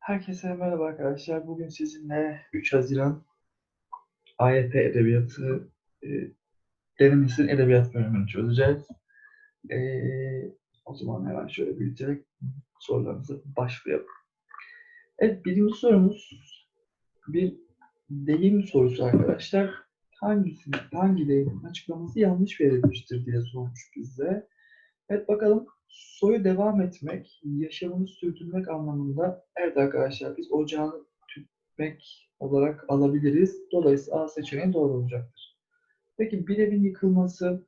Herkese merhaba arkadaşlar. Bugün sizinle 3 Haziran AYT Edebiyatı e, denemesinin edebiyat bölümünü çözeceğiz. E, o zaman hemen şöyle büyüterek sorularımıza başlayalım. Evet, birinci sorumuz bir deyim sorusu arkadaşlar. Hangisinin, hangi deyimin açıklaması yanlış verilmiştir diye sormuş bize. Evet bakalım soyu devam etmek, yaşamını sürdürmek anlamında evet arkadaşlar biz ocağını tütmek olarak alabiliriz. Dolayısıyla A seçeneği doğru olacaktır. Peki bir evin yıkılması,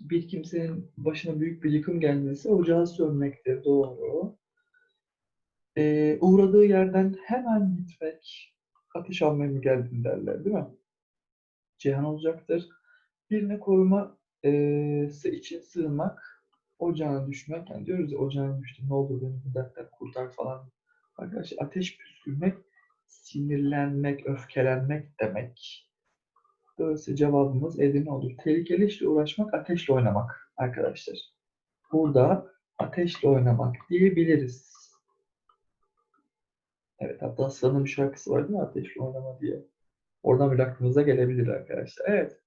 bir kimsenin başına büyük bir yıkım gelmesi ocağı sönmektir. Doğru. Ee, uğradığı yerden hemen gitmek, ateş almaya mı geldin derler değil mi? Cihan olacaktır. Birine koruma e, için sığınmak, ocağına düşmek. Yani diyoruz ya ocağına düştüm ne olur beni bu dertten kurtar falan. Arkadaşlar ateş püskürmek, sinirlenmek, öfkelenmek demek. Dolayısıyla cevabımız Edirne olur. Tehlikeli işle uğraşmak, ateşle oynamak arkadaşlar. Burada ateşle oynamak diyebiliriz. Evet hatta Aslan'ın bir şarkısı var değil mi? Ateşle oynama diye. Oradan bir aklınıza gelebilir arkadaşlar. Evet.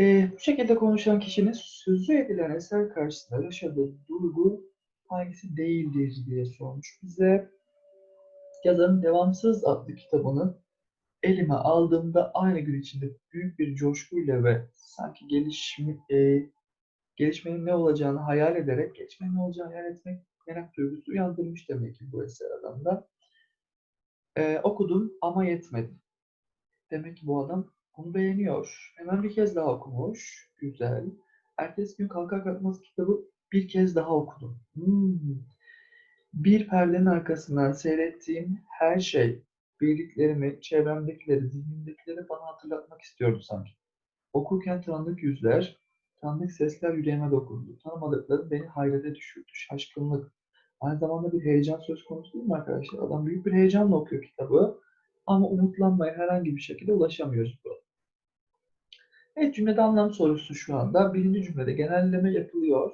Ee, bu şekilde konuşan kişinin sözü edilen eser karşısında yaşadığı duygu hangisi değildir diye sormuş bize. Yazarın Devamsız adlı kitabını elime aldığımda aynı gün içinde büyük bir coşkuyla ve sanki gelişme, e, gelişmenin ne olacağını hayal ederek gelişmenin ne olacağını hayal etmek merak duygusu uyandırmış demek ki bu eser adamda. Ee, okudum ama yetmedi. Demek ki bu adam onu beğeniyor. Hemen bir kez daha okumuş. Güzel. Ertesi gün kalkar kalkmaz kitabı bir kez daha okudum. Hmm. Bir perdenin arkasından seyrettiğim her şey, bildiklerimi, çevremdekileri, zihnimdekileri bana hatırlatmak istiyordu sanki. Okurken tanıdık yüzler, tanıdık sesler yüreğime dokundu. Tanımadıklarım beni hayrete düşürdü. Şaşkınlık. Aynı zamanda bir heyecan söz konusu değil mi arkadaşlar? Adam büyük bir heyecanla okuyor kitabı. Ama umutlanmaya herhangi bir şekilde ulaşamıyoruz. Evet cümlede anlam sorusu şu anda. Birinci cümlede genelleme yapılıyor.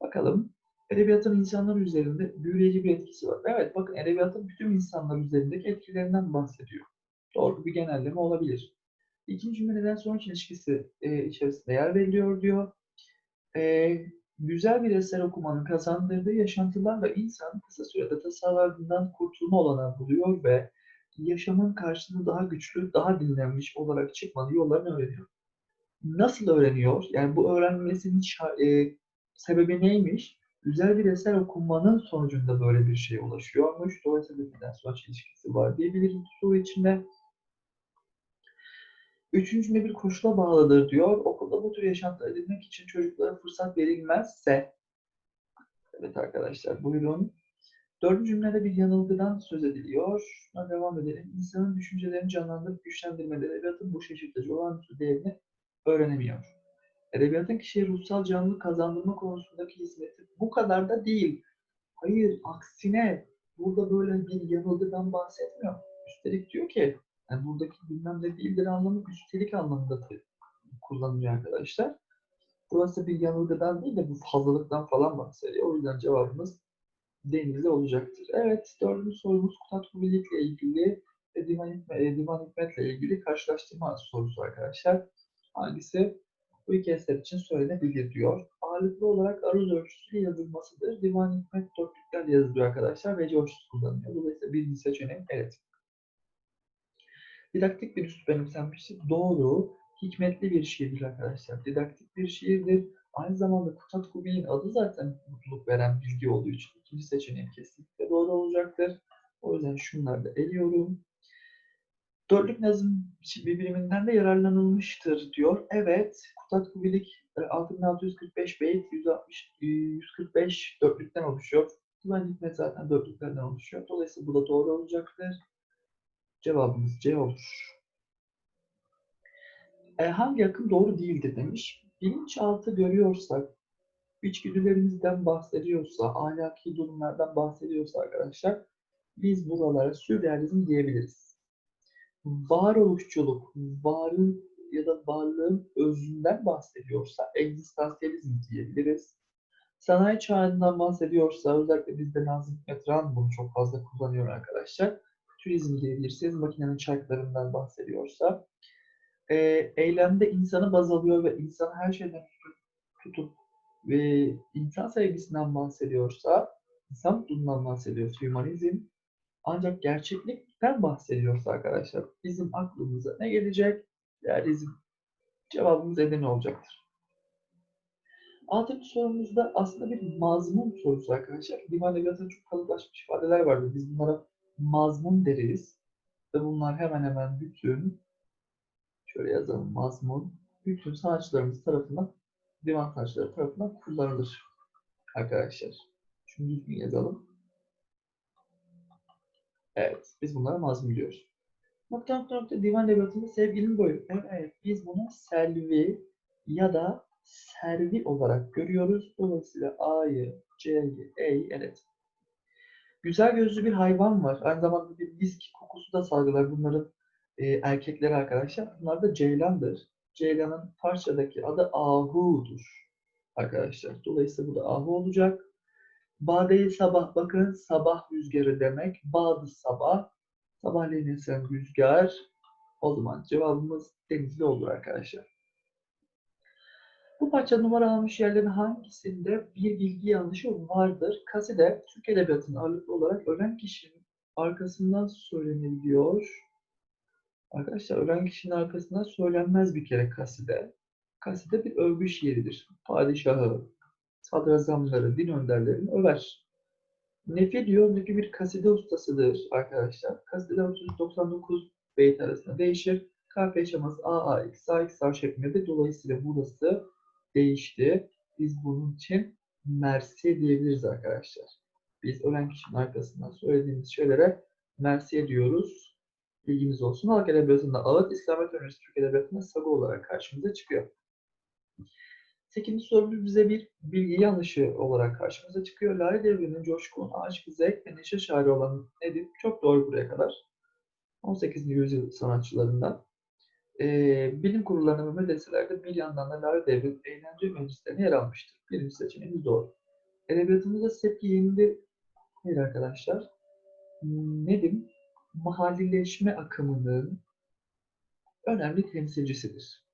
Bakalım. Edebiyatın insanlar üzerinde büyüleyici bir etkisi var. Evet bakın edebiyatın bütün insanlar üzerindeki etkilerinden bahsediyor. Doğru bir genelleme olabilir. İkinci cümleden sonuç ilişkisi e, içerisinde yer veriliyor diyor. E, güzel bir eser okumanın kazandırdığı yaşantılarla insan kısa sürede tasarlarından kurtulma olanağı buluyor ve yaşamın karşısında daha güçlü, daha dinlenmiş olarak çıkmanın yollarını öğreniyor. Nasıl öğreniyor? Yani bu öğrenmesinin e, sebebi neymiş? Güzel bir eser okunmanın sonucunda böyle bir şeye ulaşıyormuş. Dolayısıyla bir neden sonuç ilişkisi var diyebiliriz soru içinde. Üçüncü bir koşula bağlıdır diyor. Okulda bu tür yaşantı edinmek için çocuklara fırsat verilmezse Evet arkadaşlar buyurun. Dördüncü cümlede bir yanılgıdan söz ediliyor. Şuna devam edelim. İnsanın düşüncelerini canlandırıp güçlendirmede edebiyatın bu şaşırtıcı olağanüstü değerini öğrenemiyor. Edebiyatın kişiye ruhsal canlılık kazandırma konusundaki hizmeti bu kadar da değil. Hayır, aksine burada böyle bir yanılgıdan bahsetmiyor. Üstelik diyor ki, yani buradaki bilmem ne değildir anlamı üstelik anlamında kullanılıyor arkadaşlar. Burası bir yanılgıdan değil de bu fazlalıktan falan bahsediyor. O yüzden cevabımız denizli olacaktır. Evet, dördüncü sorumuz Kutat Kubilik'le ilgili ve Divan, Hikmet, Divan Hikmet'le ilgili karşılaştırma sorusu arkadaşlar. Hangisi bu iki eser için söylenebilir diyor. Ağırlıklı olarak aruz ölçüsüyle yazılmasıdır. Divan Hikmet dörtlüklerle yazılıyor arkadaşlar ve ölçüsü kullanılıyor. Dolayısıyla birinci seçenek evet. Didaktik bir üslup benimsenmiştir. Doğru. Hikmetli bir şiirdir arkadaşlar. Didaktik bir şiirdir. Aynı zamanda Kutat Kubi'nin adı zaten mutluluk veren bilgi olduğu için ikinci seçeneğim kesinlikle doğru olacaktır. O yüzden şunları da eliyorum. Dörtlük nazım birbirinden de yararlanılmıştır diyor. Evet, Kutat Kubilik 6645 beyt 160 145 dörtlükten oluşuyor. Divan Hikmet zaten dörtlüklerden oluşuyor. Dolayısıyla bu da doğru olacaktır. Cevabımız C olur. E, hangi akım doğru değildir demiş. Bilinçaltı görüyorsak, içgüdülerimizden bahsediyorsa, ahlaki durumlardan bahsediyorsa arkadaşlar, biz buralara sürrealizm diyebiliriz. Varoluşçuluk, varın ya da varlığın özünden bahsediyorsa egzistansiyalizm diyebiliriz. Sanayi çağından bahsediyorsa özellikle bizde Nazım Hikmet Ran bunu çok fazla kullanıyor arkadaşlar. Turizm diyebilirsiniz. Makinenin çarklarından bahsediyorsa. E, eylemde insanı baz alıyor ve insan her şeyden tutup, tutup ve insan sevgisinden bahsediyorsa, insan mutluluğundan bahsediyorsa, hümanizm ancak gerçeklikten bahsediyorsa arkadaşlar bizim aklımıza ne gelecek? Realizm. Cevabımız Edirne olacaktır. Altıncı sorumuzda aslında bir mazmun sorusu arkadaşlar. Divan edebiyatında çok kalıplaşmış ifadeler vardır. Biz bunlara mazmun deriz. Ve bunlar hemen hemen bütün şöyle yazalım mazmun bütün sanatçılarımız tarafından divan sanatçıları tarafından kullanılır arkadaşlar. Şunu düzgün yazalım. Evet, biz bunlara mazmun diyoruz. Nokta nokta nokta divan edebiyatında sevginin boyu. Evet, biz bunu selvi ya da servi olarak görüyoruz. Dolayısıyla A'yı, C'yi, E'yi evet. Güzel gözlü bir hayvan var. Aynı zamanda bir misk kokusu da salgılar. Bunların e, erkekleri arkadaşlar. Bunlar da ceylandır. Ceylanın parçadaki adı Ahu'dur arkadaşlar. Dolayısıyla bu da Ahu olacak. Bade sabah bakın sabah rüzgarı demek. Badı sabah. Sabahleyin esen rüzgar. O zaman cevabımız denizli olur arkadaşlar. Bu parça numaralanmış yerlerin hangisinde bir bilgi yanlışı vardır? Kaside Türk Edebiyatı'nın ağırlıklı olarak ölen kişinin arkasından söylenebiliyor. Arkadaşlar ölen kişinin arkasından söylenmez bir kere kaside. Kaside bir övgü şiiridir. Padişahı, sadrazamları, din önderlerini över. Nefi diyor, Nefi bir kaside ustasıdır arkadaşlar. Kaside 399 beyt arasında değişir. Kafe şaması A, A, X, A, X, A şeklinde. Dolayısıyla burası değişti. Biz bunun için mersi diyebiliriz arkadaşlar. Biz ölen kişinin arkasından söylediğimiz şeylere mersi diyoruz. Bilgimiz olsun. Halk Edebiyatı'nda ağıt, İslamiyet öncesi Türk Edebiyatı'nda sago olarak karşımıza çıkıyor. Sekizinci sorumuz bize bir bilgi yanlışı olarak karşımıza çıkıyor. Lale Devri'nin coşkun, aşk, zevk ve neşe şairi olan Nedim çok doğru buraya kadar. 18. yüzyıl sanatçılarından. Ee, bilim kurullarına medreselerde bir yandan da Lale Devri'nin eğlence meclislerine yer almıştır. Birinci seçeneğimiz doğru. Edebiyatımızda Sepki Yeni'de hayır arkadaşlar. Nedim mahallileşme akımının önemli temsilcisidir.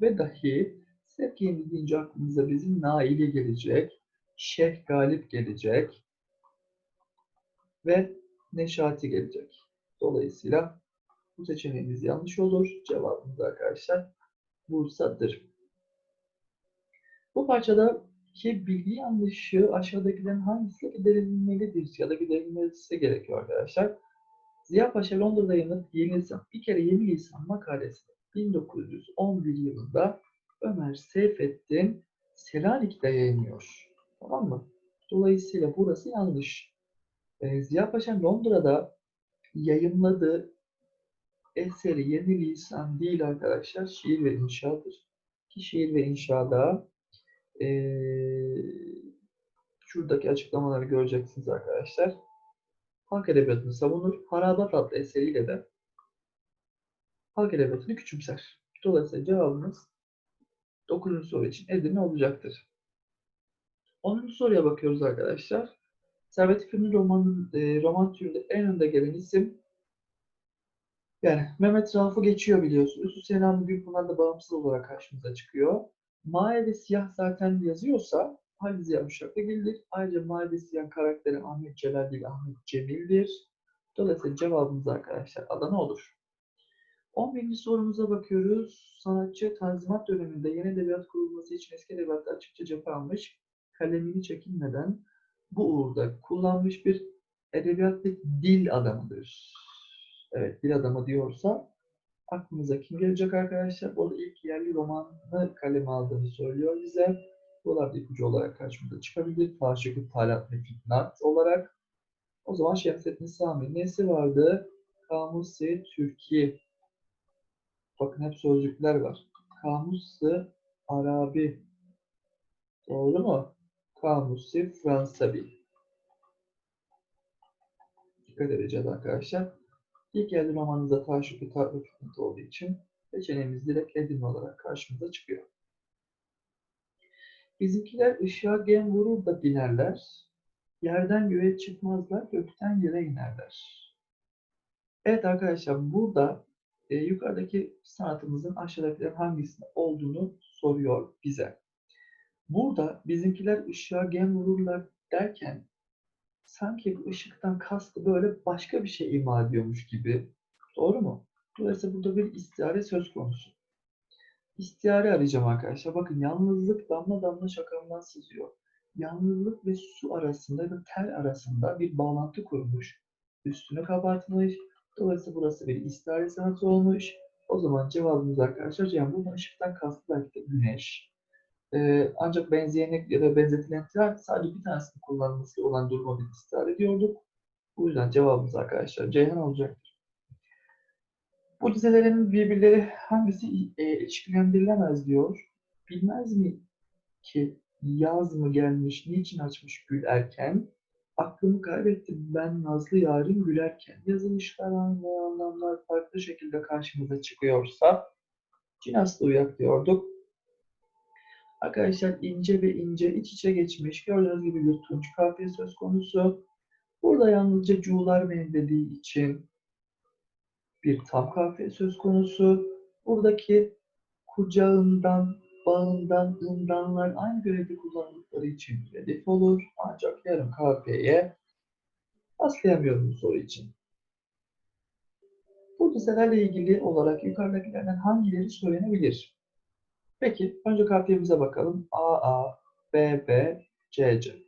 Ve dahi Sevk Yeni deyince aklımıza bizim Nail'i gelecek, Şeyh Galip gelecek ve Neşati gelecek. Dolayısıyla bu seçeneğimiz yanlış olur. Cevabımız arkadaşlar Bursa'dır. Bu parçada ki bilgi yanlışı aşağıdakilerin hangisi giderilmelidir ya da giderilmesi gerekiyor arkadaşlar. Ziya Paşa Londra'da Lisan, bir kere Yeni Lisan makalesi 1911 yılında Ömer Seyfettin Selanik'te yayınlıyor. Tamam mı? Dolayısıyla burası yanlış. Ee, Ziya Paşa Londra'da yayınladığı eseri Yeni Lisan değil arkadaşlar. Şiir ve inşadır. Ki şiir ve inşada ee, şuradaki açıklamaları göreceksiniz arkadaşlar. Halk edebiyatını savunur. Harabat adlı eseriyle de halk edebiyatını küçümser. Dolayısıyla cevabımız 9. soru için Edirne olacaktır. 10. soruya bakıyoruz arkadaşlar. Servet Fünun romanın, e, roman türünde en önde gelen isim yani Mehmet Rauf'u geçiyor biliyorsunuz. Hüseyin Hamdi Gülpınar da bağımsız olarak karşımıza çıkıyor. Mavi ve siyah zaten yazıyorsa Halil Ziya Uşak'ta gelir. Ayrıca mavi siyah karakteri Ahmet Celal değil Ahmet Cemil'dir. Dolayısıyla cevabımız arkadaşlar Adana olur. 11. sorumuza bakıyoruz. Sanatçı Tanzimat döneminde yeni edebiyat kurulması için eski edebiyatta açıkça cephe almış, kalemini çekinmeden bu uğurda kullanmış bir edebiyatlık dil adamıdır. Evet, dil adamı diyorsa aklımıza kim gelecek arkadaşlar? O da ilk yerli romanını kaleme aldığını söylüyor bize. Da ipucu olarak karşımıza çıkabilir. Taşıkı Talat ve Fitnat olarak. O zaman Şemsettin Sami nesi vardı? Kamusi Türkiye Bakın hep sözcükler var. Kamusu Arabi. Doğru mu? Kamusu Fransabi. Dikkat edeceğiz arkadaşlar. İlk elde romanınızda ve tarif olduğu için seçeneğimiz direkt Edirne olarak karşımıza çıkıyor. Bizimkiler ışığa gem vurur da binerler. Yerden göğe çıkmazlar, gökten yere inerler. Evet arkadaşlar burada e, yukarıdaki sanatımızın aşağıdakilerin hangisinde olduğunu soruyor bize. Burada bizimkiler ışığa gem vururlar derken sanki bu ışıktan kastı böyle başka bir şey ima ediyormuş gibi. Doğru mu? Dolayısıyla burada bir istihare söz konusu. İstihare arayacağım arkadaşlar. Bakın yalnızlık damla damla şakamdan sızıyor. Yalnızlık ve su arasında da tel arasında bir bağlantı kurmuş. Üstünü kapatmış. Dolayısıyla burası bir istihare sanatı olmuş. O zaman cevabımız arkadaşlar Cem burada ışıktan kastı belki de güneş. Ee, ancak benzeyenek ya da benzetilentiler sadece bir tanesinin kullanılması olan duruma biz istihare ediyorduk. Bu yüzden cevabımız arkadaşlar Ceyhan olacaktır. Bu dizelerin birbirleri hangisi e, ilişkilendirilemez diyor. Bilmez mi ki yaz mı gelmiş, niçin açmış gül erken? Aklımı kaybettim ben nazlı yarim gülerken. Yazılmışlar aynı anlamlar farklı şekilde karşımıza çıkıyorsa Cinas uyak diyorduk. Arkadaşlar ince ve ince iç içe geçmiş. Gördüğünüz gibi bir tunç kafiye söz konusu. Burada yalnızca cuğlar benzediği için bir tam kafiye söz konusu. Buradaki kucağından, bağından, ındanlar aynı görevde kullanıldıkları için redif olur. Ancak yarım kafiyeye rastlayamıyorum bu soru için. Bu dizelerle ilgili olarak yukarıdakilerden hangileri söylenebilir? Peki, önce kafiyemize bakalım. A, A, B, B, C, C.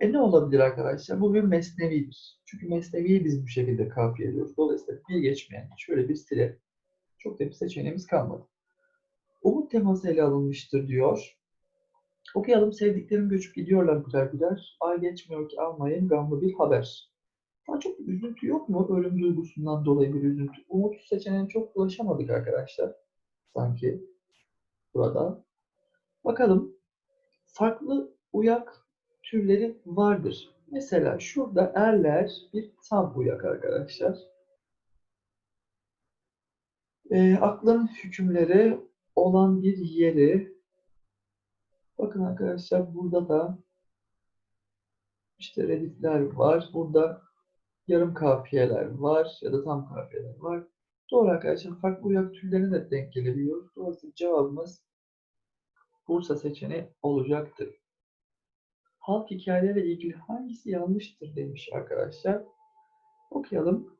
E ne olabilir arkadaşlar? Bu bir mesnevidir. Çünkü mesneviyi biz bu şekilde kafiye ediyoruz. Dolayısıyla bir geçmeyen şöyle bir stile çok da bir seçeneğimiz kalmadı. Umut teması ele alınmıştır diyor. Okuyalım. Sevdiklerim göçüp gidiyorlar birer birer. Ay geçmiyor ki almayın gamlı bir haber. Daha çok üzüntü yok mu? Ölüm duygusundan dolayı bir üzüntü. Umut seçeneğine çok ulaşamadık arkadaşlar. Sanki burada. Bakalım. Farklı uyak türleri vardır. Mesela şurada erler bir tam uyak arkadaşlar. E, aklın hükümleri olan bir yeri. Bakın arkadaşlar burada da işte redifler var. Burada yarım kafiyeler var ya da tam kafiyeler var. Doğru arkadaşlar farklı uyak türlerine de denk gelebiliyoruz. Dolayısıyla cevabımız Bursa seçeneği olacaktır. Halk hikayelerle ilgili hangisi yanlıştır demiş arkadaşlar. Okuyalım.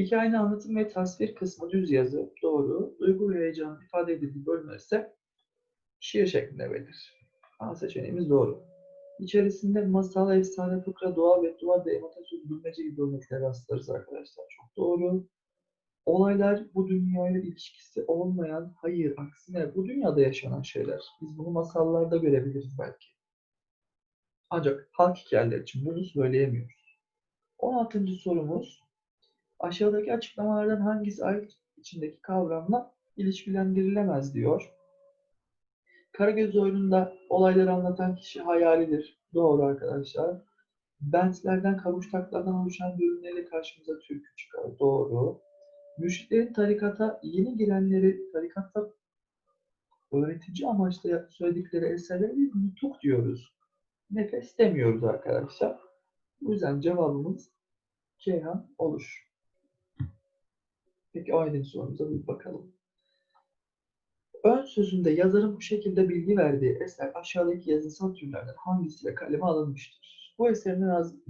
Hikayenin anlatım ve tasvir kısmı düz yazı, doğru. Duygu ve heyecanın ifade edildiği bölümler ise şiir şeklinde verilir. A seçeneğimiz doğru. İçerisinde masal, efsane, fıkra, doğa ve duvar ve atasöz, bilmece gibi örneklere rastlarız arkadaşlar. Çok doğru. Olaylar bu dünyayla ilişkisi olmayan, hayır aksine bu dünyada yaşanan şeyler. Biz bunu masallarda görebiliriz belki. Ancak halk hikayeleri için bunu söyleyemiyoruz. 16. sorumuz. Aşağıdaki açıklamalardan hangisi ait içindeki kavramla ilişkilendirilemez diyor. Karagöz oyununda olayları anlatan kişi hayalidir. Doğru arkadaşlar. Bentlerden, kavuştaklardan oluşan bölümleriyle karşımıza türkü çıkar. Doğru. Müşriklerin tarikata yeni girenleri tarikatta öğretici amaçla söyledikleri eserlere bir nutuk diyoruz. Nefes demiyoruz arkadaşlar. Bu yüzden cevabımız Ceyhan olur. Peki aynı sorumuza bir bakalım. Ön sözünde yazarın bu şekilde bilgi verdiği eser aşağıdaki yazısal türlerden hangisiyle kaleme alınmıştır? Bu eserin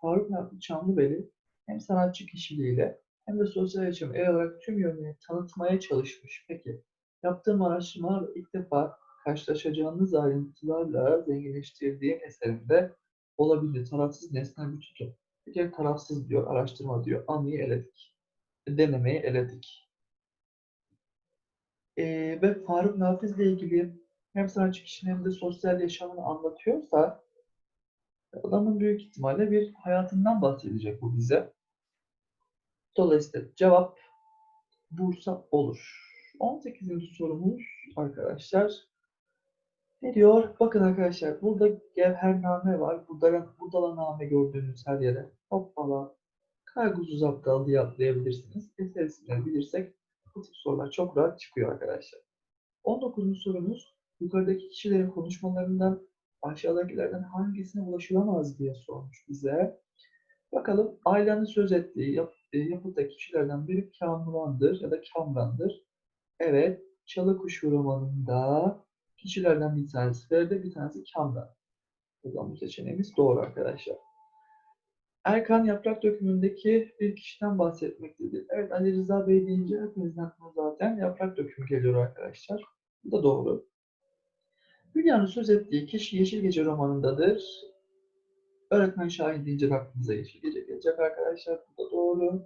Faruk Nafi Çamlıbeli hem sanatçı kişiliğiyle hem de sosyal yaşam el olarak tüm yönlerini tanıtmaya çalışmış. Peki, yaptığım araştırmalar ilk defa karşılaşacağınız ayrıntılarla zenginleştirdiğim eserimde olabilir. Tarafsız nesnel bir tutum. Bir kere tarafsız diyor, araştırma diyor. Anıyı eledik. Denemeyi eledik. Ee, ve Faruk Nafiz'le ilgili hem sanatçı kişinin hem de sosyal yaşamını anlatıyorsa adamın büyük ihtimalle bir hayatından bahsedecek bu bize. Dolayısıyla cevap Bursa olur. 18. sorumuz arkadaşlar. Ne diyor? Bakın arkadaşlar burada gevhername var. Burada budalaname gördüğünüz her yere. Hoppala. Kaygusuz aptal diye atlayabilirsiniz. İsimleri bilirsek bu tip sorular çok rahat çıkıyor arkadaşlar. 19. sorumuz. yukarıdaki kişilerin konuşmalarından aşağıdakilerden hangisine ulaşılamaz diye sormuş bize. Bakalım Ayla'nın söz ettiği yap, e, yapıttaki kişilerden biri Kamuran'dır ya da Kamran'dır. Evet, Çalı Kuşu romanında kişilerden bir tanesi Feride, bir tanesi Kamran. O zaman bu seçeneğimiz doğru arkadaşlar. Erkan yaprak dökümündeki bir kişiden bahsetmektedir. Evet Ali Rıza Bey deyince hepimizin aklına zaten yaprak dökümü geliyor arkadaşlar. Bu da doğru. Hülya'nın söz ettiği kişi Yeşil Gece romanındadır. Öğretmen Şahin deyince de aklınıza Yeşil Gece gelecek arkadaşlar. Bu da doğru.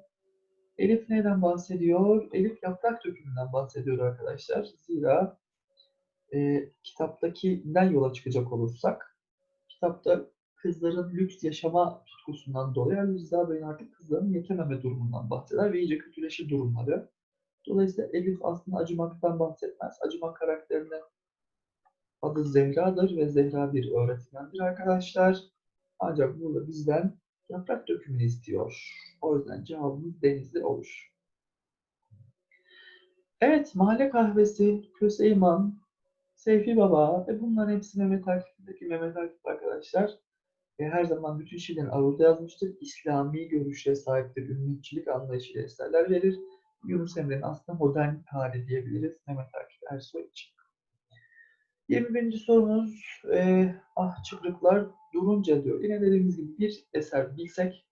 Elif neden bahsediyor? Elif yaprak dökümünden bahsediyor arkadaşlar. Zira e, kitaptakinden yola çıkacak olursak, kitapta kızların lüks yaşama tutkusundan dolayı Rıza Bey'in artık kızların yetememe durumundan bahseder ve iyice kötüleşir durumları. Dolayısıyla Elif aslında acımaktan bahsetmez. Acımak karakterine adı Zehra'dır ve Zehra bir öğretmendir arkadaşlar. Ancak burada bizden yaprak dökümünü istiyor. O yüzden cevabımız Denizli olur. Evet, Mahalle Kahvesi, Köseyman, Seyfi Baba ve bunların hepsi Mehmet Akif'teki Mehmet Akif arkadaşlar. E, her zaman bütün şiirlerin ağırda yazmıştır. İslami görüşe sahiptir. Ümmetçilik anlayışıyla eserler verir. Yunus Emre'nin aslında modern hali diyebiliriz Mehmet Akif Ersoy için. 21. sorumuz e, ah çıkrıklar durunca diyor. Yine dediğimiz gibi bir eser bilsek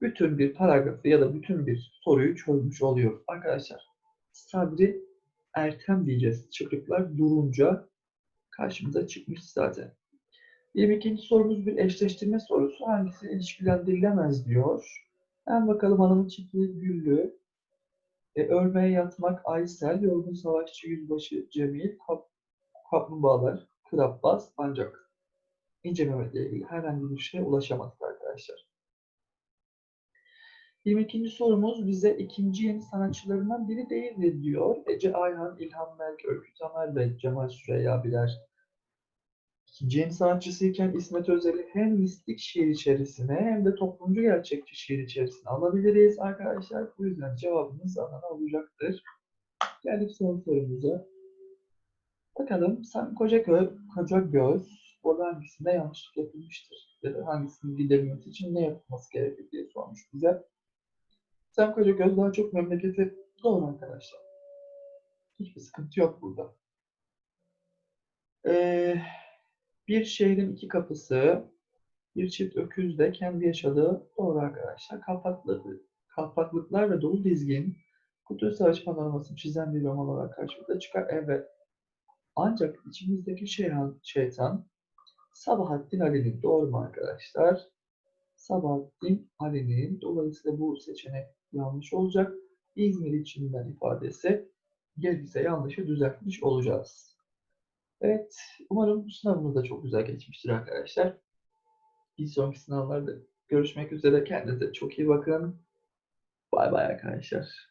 bütün bir paragrafı ya da bütün bir soruyu çözmüş oluyor. Arkadaşlar Sabri Ertem diyeceğiz. Çıkrıklar durunca karşımıza çıkmış zaten. 22. sorumuz bir eşleştirme sorusu. Hangisi ilişkilendirilemez diyor. Hemen bakalım hanımın çiftliği Güllü. E, örmeye yatmak Aysel, yorgun savaşçı yüzbaşı Cemil, kap, kaplumbağalar, Krabbaz ancak İnce Mehmet'le ilgili herhangi bir şeye ulaşamadık arkadaşlar. 22. sorumuz bize ikinci yeni sanatçılarından biri değildir diyor. Ece Ayhan, İlhan Melk, Öykü Tamer ve Cemal Süreyya birer ikinci yeni sanatçısıyken İsmet Özel'i hem mistik şiir içerisine hem de toplumcu gerçekçi şiir içerisine alabiliriz arkadaşlar. Bu yüzden cevabımız Adana olacaktır. Geldik son sorumuza. Bakalım sen koca, gö koca göz burada hangisinde yanlışlık yapılmıştır? Ya da hangisinin giderilmesi için ne yapılması gerekir diye sormuş bize. Sen koca göz daha çok memleketi doğru arkadaşlar. Hiçbir sıkıntı yok burada. Ee, bir şehrin iki kapısı, bir çift öküz de kendi yaşadığı doğru arkadaşlar. Kalpaklık, kalpaklıklar ve dolu dizgin Kurtuluş Savaşı panoramasını çizen bir roman olarak karşımıza çıkar. Evet. Ancak içimizdeki şeyhan, şeytan Sabahattin Ali'nin doğru mu arkadaşlar? Sabahattin Ali'nin dolayısıyla bu seçenek yanlış olacak. İzmir içinden ifadesi gelirse yanlışı düzeltmiş olacağız. Evet, umarım bu sınavımız da çok güzel geçmiştir arkadaşlar. Bir sonraki sınavlarda görüşmek üzere. Kendinize çok iyi bakın. Bay bay arkadaşlar.